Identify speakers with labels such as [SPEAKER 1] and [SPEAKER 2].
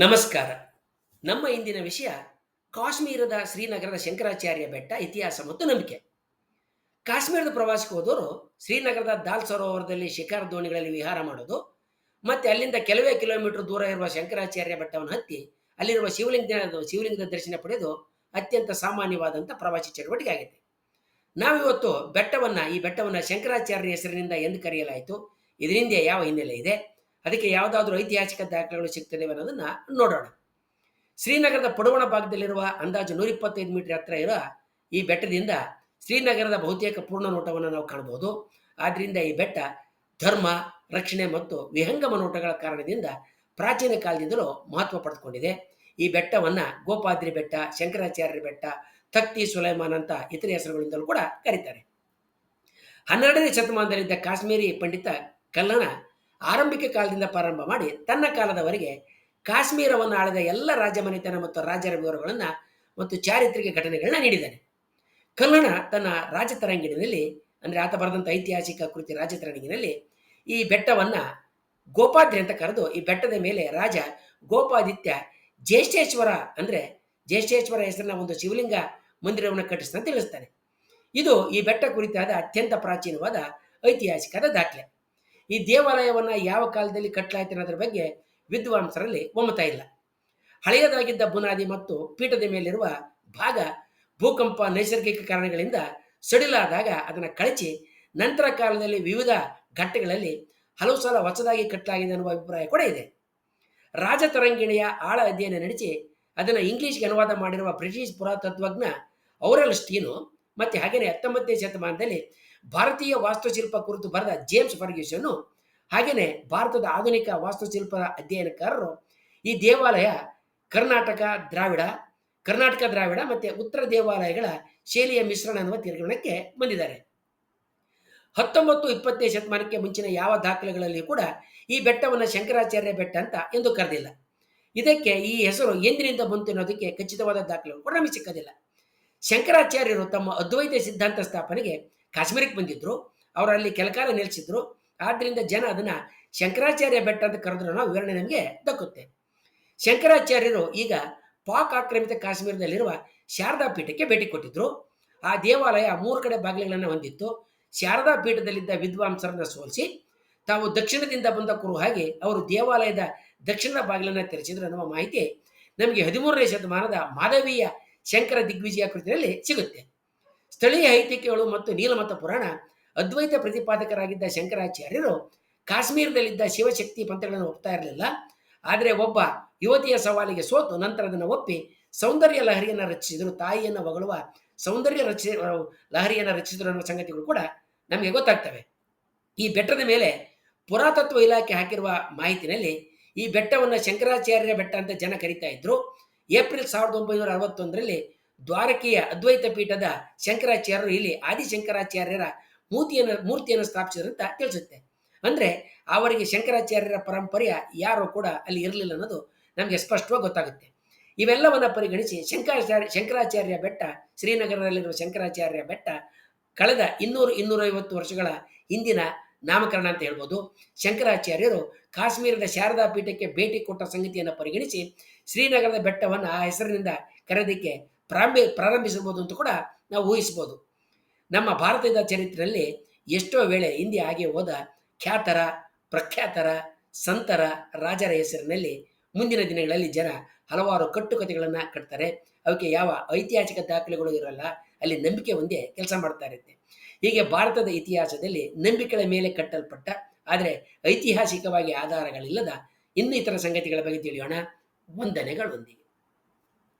[SPEAKER 1] ನಮಸ್ಕಾರ. ನಮ್ಮ ಇಂದಿನ ವಿಷಯ ಕಾಶ್ಮೀರದ ಶ್ರೀನಗರದ ಶಂಕರಾಚಾರ್ಯ ಬೆಟ್ಟ ಇತಿಹಾಸ ಮತ್ತು ನಂಬಿಕೆ. ಕಾಶ್ಮೀರದ ಪ್ರವಾಸಕ್ಕೆ ಹೋದವರು ಶ್ರೀನಗರದ ದಾಲ್ ಸರೋವರದಲ್ಲಿ ಶಿಖರ ದೋಣಿಗಳಲ್ಲಿ ವಿಹಾರ ಮಾಡೋದು, ಮತ್ತೆ ಅಲ್ಲಿಂದ ಕೆಲವೇ ಕಿಲೋಮೀಟರ್ ದೂರ ಇರುವ ಶಂಕರಾಚಾರ್ಯ ಬೆಟ್ಟವನ್ನು ಹತ್ತಿ ಅಲ್ಲಿರುವ ಶಿವಲಿಂಗ, ಶಿವಲಿಂಗದ ದರ್ಶನ ಪಡೆದು ಅತ್ಯಂತ ಸಾಮಾನ್ಯವಾದಂಥ ಪ್ರವಾಸಿ ಚಟುವಟಿಕೆ ಆಗಿದೆ. ನಾವಿವತ್ತು ಬೆಟ್ಟವನ್ನ, ಈ ಬೆಟ್ಟವನ್ನ ಶಂಕರಾಚಾರ್ಯ ಹೆಸರಿನಿಂದ ಎಂದು ಕರೆಯಲಾಯಿತು. ಇದರಿಂದ ಯಾವ ಹಿನ್ನೆಲೆ ಇದೆ? ಅದಕ್ಕೆ ಯಾವುದಾದ್ರೂ ಐತಿಹಾಸಿಕ ದಾಖಲೆಗಳು ಸಿಗ್ತದೆ ಅನ್ನೋದನ್ನ ನೋಡೋಣ. ಶ್ರೀನಗರದ ಪಡುವಣ ಭಾಗದಲ್ಲಿರುವ ಅಂದಾಜು ನೂರ ಇಪ್ಪತ್ತೈದು ಮೀಟರ್ ಹತ್ರ ಇರುವ ಈ ಬೆಟ್ಟದಿಂದ ಶ್ರೀನಗರದ ಬಹುತೇಕ ಪೂರ್ಣ ನೋಟವನ್ನು ನಾವು ಕಾಣಬಹುದು ಆದ್ದರಿಂದ ಈ ಬೆಟ್ಟ ಧರ್ಮ, ರಕ್ಷಣೆ ಮತ್ತು ವಿಹಂಗಮ ನೋಟಗಳ ಕಾರಣದಿಂದ ಪ್ರಾಚೀನ ಕಾಲದಿಂದಲೂ ಮಹತ್ವ ಪಡೆದುಕೊಂಡಿದೆ. ಈ ಬೆಟ್ಟವನ್ನ ಗೋಪಾದ್ರಿ ಬೆಟ್ಟ ಶಂಕರಾಚಾರ್ಯ ಬೆಟ್ಟ ತಕ್ತಿ ಸುಲೈಮಾನ್ ಅಂತ ಇತರ ಹೆಸರುಗಳಿಂದಲೂ ಕೂಡ ಕರೀತಾರೆ. ಹನ್ನೆರಡನೇ ಶತಮಾನದಲ್ಲಿದ್ದ ಕಾಶ್ಮೀರಿ ಪಂಡಿತ ಕಲ್ಲನ ಆರಂಭಿಕ ಕಾಲದಿಂದ ಪ್ರಾರಂಭ ಮಾಡಿ ತನ್ನ ಕಾಲದವರೆಗೆ ಕಾಶ್ಮೀರವನ್ನು ಆಳಿದ ಎಲ್ಲ ರಾಜಮನೆತನ ಮತ್ತು ರಾಜರ ವಿವರಗಳನ್ನು ಮತ್ತು ಚಾರಿತ್ರಿಕ ಘಟನೆಗಳನ್ನ ನೀಡಿದ್ದಾನೆ. ಕಲ್ಲಣ ತನ್ನ ರಾಜತರಂಗಿಣಿನಲ್ಲಿ ಅಂದರೆ ಆತ ಬರೆದಂಥ ಐತಿಹಾಸಿಕ ಕೃತಿ ರಾಜತರಂಗಿನಲ್ಲಿ ಈ ಬೆಟ್ಟವನ್ನ ಗೋಪಾದ್ರಿ ಅಂತ ಕರೆದು ಈ ಬೆಟ್ಟದ ಮೇಲೆ ರಾಜ ಗೋಪಾದಿತ್ಯ ಜ್ಯೇಷ್ಠೇಶ್ವರ ಅಂದರೆ ಜ್ಯೇಷ್ಠೇಶ್ವರ ಹೆಸರಿನ ಒಂದು ಶಿವಲಿಂಗ ಮಂದಿರವನ್ನು ಕಟ್ಟಿಸಿದ ತಿಳಿಸ್ತಾನೆ. ಇದು ಈ ಬೆಟ್ಟ ಕುರಿತಾದ ಅತ್ಯಂತ ಪ್ರಾಚೀನವಾದ ಐತಿಹಾಸಿಕದ ದಾಖಲೆ. ಈ ದೇವಾಲಯವನ್ನ ಯಾವ ಕಾಲದಲ್ಲಿ ಕಟ್ಟಲಾಯಿತು ಅನ್ನೋದ್ರ ಬಗ್ಗೆ ವಿದ್ವಾಂಸರಲ್ಲಿ ಒಮ್ಮತ ಇಲ್ಲ. ಹಳೆಯದಾಗಿದ್ದ ಬುನಾದಿ ಮತ್ತು ಪೀಠದ ಮೇಲಿರುವ ಭಾಗ ಭೂಕಂಪ ನೈಸರ್ಗಿಕ ಕಾರಣಗಳಿಂದ ಸಡಿಲಾದಾಗ ಅದನ್ನು ಕಳಚಿ ನಂತರ ಕಾಲದಲ್ಲಿ ವಿವಿಧ ಘಟ್ಟಗಳಲ್ಲಿ ಹಲವು ಸಲ ಹೊಸದಾಗಿ ಕಟ್ಟಲಾಗಿದೆ ಅನ್ನುವ ಅಭಿಪ್ರಾಯ ಕೂಡ ಇದೆ. ರಾಜತರಂಗಿಣಿಯ ಆಳ ಅಧ್ಯಯನ ನಡೆಸಿ ಅದನ್ನು ಇಂಗ್ಲಿಷ್ಗೆ ಅನುವಾದ ಮಾಡಿರುವ ಬ್ರಿಟಿಷ್ ಪುರಾತತ್ವಜ್ಞ ಔರಲ್ ಸ್ಟೀನು ಮತ್ತೆ ಹಾಗೆಯೇ ಹತ್ತೊಂಬತ್ತನೇ ಶತಮಾನದಲ್ಲಿ ಭಾರತೀಯ ವಾಸ್ತುಶಿಲ್ಪ ಕುರಿತು ಬರೆದ ಜೇಮ್ಸ್ ಫರ್ಗ್ಯೂಸನ್ ಹಾಗೆಯೇ ಭಾರತದ ಆಧುನಿಕ ವಾಸ್ತುಶಿಲ್ಪದ ಅಧ್ಯಯನಕಾರರು ಈ ದೇವಾಲಯ ಕರ್ನಾಟಕ ದ್ರಾವಿಡ ಕರ್ನಾಟಕ ದ್ರಾವಿಡ ಮತ್ತೆ ಉತ್ತರ ದೇವಾಲಯಗಳ ಶೈಲಿಯ ಮಿಶ್ರಣ ಅನ್ನುವ ತೀರ್ಮಾನಕ್ಕೆ ಬಂದಿದ್ದಾರೆ. ಹತ್ತೊಂಬತ್ತು ಇಪ್ಪತ್ತನೇ ಶತಮಾನಕ್ಕೆ ಮುಂಚಿನ ಯಾವ ದಾಖಲೆಗಳಲ್ಲಿ ಕೂಡ ಈ ಬೆಟ್ಟವನ್ನು ಶಂಕರಾಚಾರ್ಯ ಬೆಟ್ಟ ಅಂತ ಎಂದು ಕರೆದಿಲ್ಲ. ಇದಕ್ಕೆ ಈ ಹೆಸರು ಎಂದಿನಿಂದ ಬಂತು ಅನ್ನೋದಕ್ಕೆ ಖಚಿತವಾದ ದಾಖಲೆಗಳು ಕೂಡ ನಮಗೆ ಸಿಕ್ಕೋದಿಲ್ಲ. ಶಂಕರಾಚಾರ್ಯರು ತಮ್ಮ ಅದ್ವೈತ ಸಿದ್ಧಾಂತ ಸ್ಥಾಪನೆಗೆ ಕಾಶ್ಮೀರಕ್ಕೆ ಬಂದಿದ್ರು. ಅವರಲ್ಲಿ ಕೆಲಕಾಲ ನೆಲೆಸಿದ್ರು. ಆದ್ದರಿಂದ ಜನ ಅದನ್ನ ಶಂಕರಾಚಾರ್ಯ ಬೆಟ್ಟ ಅಂತ ಕರೆದ್ರು ನಾವು ವಿವರಣೆ ನಮಗೆ ದಕ್ಕುತ್ತೆ. ಶಂಕರಾಚಾರ್ಯರು ಈಗ ಪಾಕ್ ಆಕ್ರಮಿತ ಕಾಶ್ಮೀರದಲ್ಲಿರುವ ಶಾರದಾ ಪೀಠಕ್ಕೆ ಭೇಟಿ ಕೊಟ್ಟಿದ್ರು. ಆ ದೇವಾಲಯ ಮೂರು ಕಡೆ ಬಾಗಿಲುಗಳನ್ನು ಹೊಂದಿತ್ತು. ಶಾರದಾ ಪೀಠದಲ್ಲಿದ್ದ ವಿದ್ವಾಂಸರನ್ನ ಸೋಲಿಸಿ ತಾವು ದಕ್ಷಿಣದಿಂದ ಬಂದ ಕುರು ಹಾಗೆ ಅವರು ದೇವಾಲಯದ ದಕ್ಷಿಣದ ಬಾಗಿಲನ್ನು ತೆರೆಸಿದ್ರು ಅನ್ನುವ ಮಾಹಿತಿ ನಮಗೆ ಹದಿಮೂರನೇ ಶತಮಾನದ ಮಾಧವೀಯ ಶಂಕರ ದಿಗ್ವಿಜಯ ಕೃತಿಯಲ್ಲಿ ಸಿಗುತ್ತೆ. ಸ್ಥಳೀಯ ಐತಿಹ್ಯಗಳು ಮತ್ತು ನೀಲಮತ ಪುರಾಣ ಅದ್ವೈತ ಪ್ರತಿಪಾದಕರಾಗಿದ್ದ ಶಂಕರಾಚಾರ್ಯರು ಕಾಶ್ಮೀರದಲ್ಲಿದ್ದ ಶಿವಶಕ್ತಿ ಪಂಥಗಳನ್ನು ಒಪ್ತಾ ಇರಲಿಲ್ಲ. ಆದರೆ ಒಬ್ಬ ಯುವತಿಯ ಸವಾಲಿಗೆ ಸೋತು, ನಂತರ ಅದನ್ನು ಒಪ್ಪಿ ಸೌಂದರ್ಯ ಲಹರಿಯನ್ನು ರಚಿಸಿದರು. ತಾಯಿಯನ್ನು ಹೊಗಳುವ ಸೌಂದರ್ಯ ರಚಿ, ಲಹರಿಯನ್ನು ರಚಿಸಿದರು ಅನ್ನುವ ಸಂಗತಿಗಳು ಕೂಡ ನಮಗೆ ಗೊತ್ತಾಗ್ತವೆ. ಈ ಬೆಟ್ಟದ ಮೇಲೆ ಪುರಾತತ್ವ ಇಲಾಖೆ ಹಾಕಿರುವ ಮಾಹಿತಿನಲ್ಲಿ ಈ ಬೆಟ್ಟವನ್ನು ಶಂಕರಾಚಾರ್ಯ ಬೆಟ್ಟ ಅಂತ ಜನ ಕರಿತಾ ಇದ್ರು. ಏಪ್ರಿಲ್ ಸಾವಿರದ ಒಂಬೈನೂರ ಅರವತ್ತೊಂದರಲ್ಲಿ ದ್ವಾರಕೆಯ ಅದ್ವೈತ ಪೀಠದ ಶಂಕರಾಚಾರ್ಯರು ಇಲ್ಲಿ ಆದಿಶಂಕರಾಚಾರ್ಯರ ಮೂರ್ತಿಯನ್ನು ಮೂರ್ತಿಯನ್ನು ಸ್ಥಾಪಿಸಿದ್ರು ಅಂತ ತಿಳಿಸುತ್ತೆ. ಅಂದ್ರೆ ಅವರಿಗೆ ಶಂಕರಾಚಾರ್ಯರ ಪರಂಪರೆಯ ಯಾರು ಕೂಡ ಅಲ್ಲಿ ಇರಲಿಲ್ಲ ಅನ್ನೋದು ನಮಗೆ ಸ್ಪಷ್ಟವಾಗಿ ಗೊತ್ತಾಗುತ್ತೆ. ಇವೆಲ್ಲವನ್ನ ಪರಿಗಣಿಸಿ ಶಂಕರಾಚಾರ್ಯ ಶಂಕರಾಚಾರ್ಯ ಬೆಟ್ಟ, ಶ್ರೀನಗರದಲ್ಲಿರುವ ಶಂಕರಾಚಾರ್ಯ ಬೆಟ್ಟ ಕಳೆದ ಇನ್ನೂರು, ಇನ್ನೂರೈವತ್ತು ವರ್ಷಗಳ ಹಿಂದಿನ ನಾಮಕರಣ ಅಂತ ಹೇಳ್ಬೋದು. ಶಂಕರಾಚಾರ್ಯರು ಕಾಶ್ಮೀರದ ಶಾರದಾ ಪೀಠಕ್ಕೆ ಭೇಟಿ ಕೊಟ್ಟ ಸಂಗತಿಯನ್ನು ಪರಿಗಣಿಸಿ ಶ್ರೀನಗರದ ಬೆಟ್ಟವನ್ನು ಆ ಹೆಸರಿನಿಂದ ಕರೆದಿಕ್ಕೆ ಪ್ರಾರಂಭಿ ಪ್ರಾರಂಭಿಸಬಹುದು ಅಂತ ಕೂಡ ನಾವು ಊಹಿಸಬಹುದು. ನಮ್ಮ ಭಾರತದ ಚರಿತ್ರೆಯಲ್ಲಿ ಎಷ್ಟೋ ವೇಳೆ ಹಿಂದೆ ಹಾಗೆ ಹೋದ ಖ್ಯಾತರ, ಪ್ರಖ್ಯಾತರ, ಸಂತರ ರಾಜರ ಹೆಸರಿನಲ್ಲಿ ಮುಂದಿನ ದಿನಗಳಲ್ಲಿ ಜನ ಹಲವಾರು ಕಟ್ಟುಕತೆಗಳನ್ನು ಕಟ್ತಾರೆ. ಅವಕ್ಕೆ ಯಾವ ಐತಿಹಾಸಿಕ ದಾಖಲೆಗಳು ಇರಲ್ಲ. ಅಲ್ಲಿ ನಂಬಿಕೆ ಒಂದೇ ಕೆಲಸ ಮಾಡ್ತಾ ಇರುತ್ತೆ. ಹೀಗೆ ಭಾರತದ ಇತಿಹಾಸದಲ್ಲಿ ನಂಬಿಕೆಗಳ ಮೇಲೆ ಕಟ್ಟಲ್ಪಟ್ಟ ಆದರೆ ಐತಿಹಾಸಿಕವಾಗಿ ಆಧಾರಗಳಿಲ್ಲದ ಇನ್ನಿತರ ಸಂಗತಿಗಳ ಬಗ್ಗೆ ತಿಳಿಯೋಣ. ವಂದನೆಗಳೊಂದಿಗೆ.